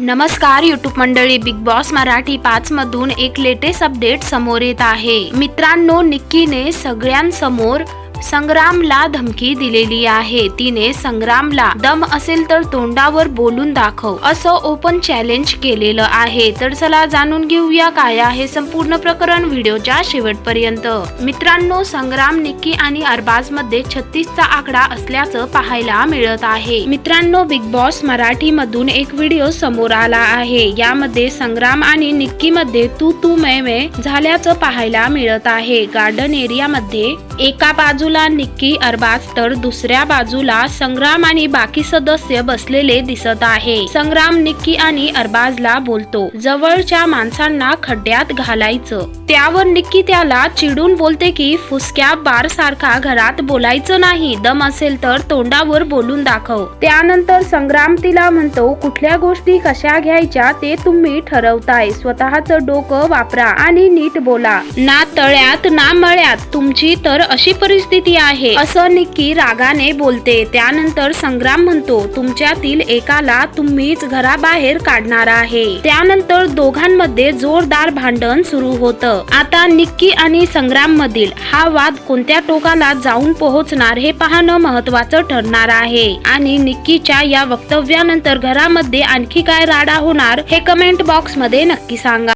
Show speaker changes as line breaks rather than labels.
नमस्कार युट्यूब मंडळी. Big boss Marathi पाच मधून एक लेटेस्ट अपडेट समोर येत आहे. मित्रांनो निक्कीने सगळ्यांसमोर संग्रामला धमकी दिलेली आहे. तिने संग्रामला दम असेल तर तोंडावर बोलून दाखव. असं ओपन चॅलेंज केलेलं आहे. तर चला जाणून घेऊया काय आहे संपूर्ण प्रकरण व्हिडिओच्या शेवटपर्यंत. मित्रांनो संग्राम निक्की आणि अरबाजमध्ये छत्तीसचा आकडा असल्याचं पाहायला मिळत आहे. मित्रांनो बिग बॉस मराठी मधून एक व्हिडिओ समोर आला आहे. यामध्ये संग्राम आणि निक्की मध्ये तू तू मे झाल्याचं पाहायला मिळत आहे. गार्डन एरियामध्ये एका बाजू बाजूला निक्की अरबाज तर दुसऱ्या बाजूला संग्राम आणि बाकी सदस्य बसलेले दिसत आहे. संग्राम निक्की आणि अरबाजला बोलतो. जवळच्या माणसांना खड्ड्यात घालायचं. त्यावर निक्की त्याला चिडून बोलते की फुसक्या बार सारखा घरात बोलायचं नाही दम असेल तर तोंडावर बोलून दाखव. त्यानंतर संग्राम तिला म्हणतो कुठल्या गोष्टी कशा घ्यायच्या ते तुम्ही ठरवताय स्वतःचं डोकं वापरा आणि नीट बोला. ना तळ्यात ना मळ्यात तुमची तर अशी परिस्थिती आहे असं निक्की रागाने बोलते. त्यानंतर संग्राम म्हणतो तुमच्यातील एकाला तुम्हीच घराबाहेर काढणार आहे. त्यानंतर दोघांमध्ये जोरदार भांडण सुरू होतं. आता निक्की आणि संग्राम मधील हा वाद कोणत्या टोकाला जाऊन पोहोचणार हे पाहणं महत्वाचं ठरणार आहे. आणि निक्कीच्या या वक्तव्यानंतर घरामध्ये आणखी काय राडा होणार हे कमेंट बॉक्समध्ये नक्की सांगा.